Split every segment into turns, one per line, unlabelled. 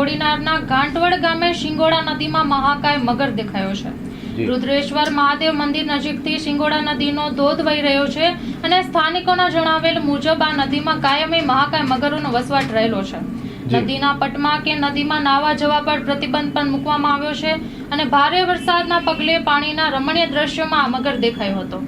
કોડીનારના ઘાંટવડ ગામે શિંગોડા નદીમાં મહાકાય મગર દેખાયો છે. રુદ્રેશ્વર મહાદેવ મંદિર નજીકથી શિંગોડા નદીનો ધોધ વહી રહ્યો છે અને સ્થાનિકોના જણાવેલ મુજબ આ નદીમાં કાયમી મહાકાય મગરોનો વસવાટ રહેલો છે. નદીના પટમાં કે નદીમાં નાહવા જવા પર પ્રતિબંધ પણ મૂકવામાં આવ્યો છે અને ભારે વરસાદના પગલે પાણીના રમણીય દ્રશ્યોમાં આ મગર દેખાયો હતો.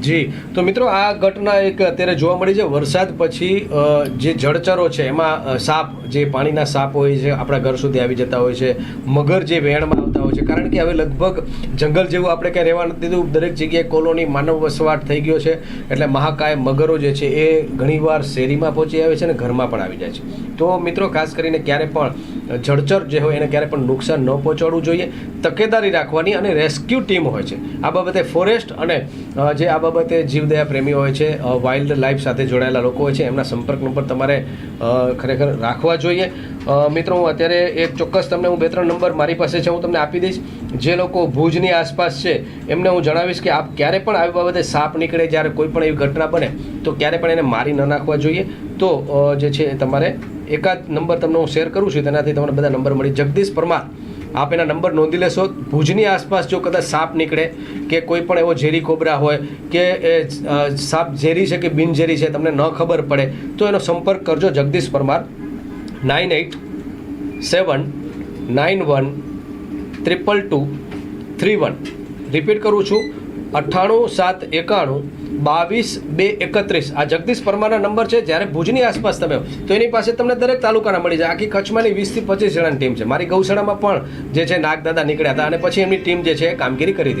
જી. તો મિત્રો, આ ઘટના એક અત્યારે જોવા મળી છે. વરસાદ પછી જે જળચરો છે, એમાં સાપ, જે પાણીના સાપ હોય છે, આપણા ઘર સુધી આવી જતા હોય છે. મગર જે વેણમાં આવતા હોય છે. કારણ કે હવે લગભગ જંગલ જેવું આપણે ક્યાંય રહેવા નથી દીધું. દરેક જગ્યાએ કોલોની માનવ વસવાટ થઈ ગયો છે. એટલે મહાકાય મગરો જે છે, એ ઘણીવાર શેરીમાં પહોંચી આવે છે અને ઘરમાં પણ આવી જાય છે. તો મિત્રો, ખાસ કરીને ક્યારે પણ જળચર જે હોય, એને ક્યારે પણ નુકસાન ન પહોંચાડવું જોઈએ. તકેદારી રાખવાની અને રેસ્ક્યુ ટીમ હોય છે. આ બાબતે ફોરેસ્ટ અને જે આ બાબતે જીવદયા પ્રેમીઓ હોય છે વાઇલ્ડ લાઈફ સાથે જોડાયેલા લોકો હોય છે, એમના સંપર્ક નંબર તમારે ખરેખર રાખવા જોઈએ. મિત્રો, હું અત્યારે એક ચોક્કસ તમને હું બે ત્રણ નંબર મારી પાસે છે, હું તમને આપી દઈશ. જે લોકો ભુજની આસપાસ છે, એમને હું જણાવીશ કે આપ ક્યારે પણ આવી બાબતે સાપ નીકળે, જ્યારે કોઈ પણ એવી ઘટના બને, તો ક્યારે પણ એને મારી ન નાખવા જોઈએ. તો જે છે તમારે એકાદ નંબર તમને હું શેર કરું છું તેનાથી તમને બધા નંબર મળી. જગદીશ પરમાર આપ એના નંબર નોંધી લેશો. ભુજની આસપાસ જો કદાચ સાપ નીકળે કે કોઈ પણ એવો ઝેરી કોબરા હોય કે એ સાપ ઝેરી છે કે બિનઝેરી છે, તમને ન ખબર પડે, તો એનો સંપર્ક કરજો Jagdish Parmar. Nine eight seven nine one triple two three one. Repeat કરું છું. અઠ્ઠાણું, સાત, એકાણું, બાવીસ, બે, એકત્રીસ. આ જગદીશ પરમારના નંબર છે. જ્યારે ભુજની આસપાસ તમે તો એની પાસે તમને દરેક તાલુકાના મળી જાય. આખી કચ્છમાંની વીસથી પચીસ જણાની ટીમ છે. મારી ગૌશાળામાં પણ જે છે, નાગદાદા નીકળ્યા હતા અને પછી એમની ટીમ જે છે, કામગીરી કરી હતી.